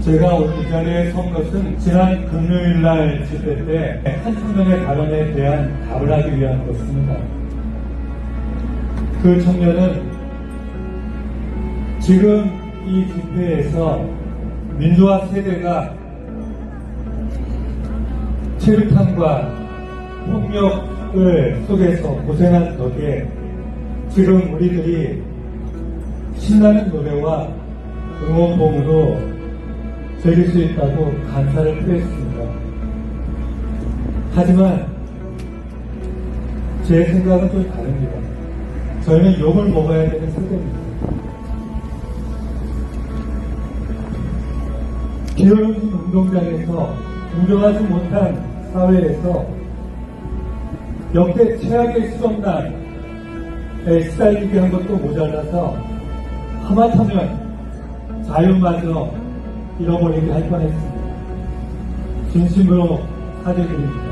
제가 오늘 이 자리에 선 것은 지난 금요일 날 집회 때한 청년의 발언에 대한 답을 하기 위한 것입니다. 그 청년은 지금 이 집회에서 민주화 세대가 체류탄과 폭력을 속에서 고생한 덕에 지금 우리들이 신나는 노래와 응원봉으로 즐길 수 있다고 감사를 표했습니다. 하지만 제 생각은 좀 다릅니다. 저희는 욕을 먹어야 되는 세대입니다. 기어오신 운동장에서 우려하지 못한 사회에서 역대 최악의 수정단에 시달리게 한 것도 모자라서 하마터면 자유마저 잃어버리게 할 뻔했습니다. 진심으로 사죄드립니다.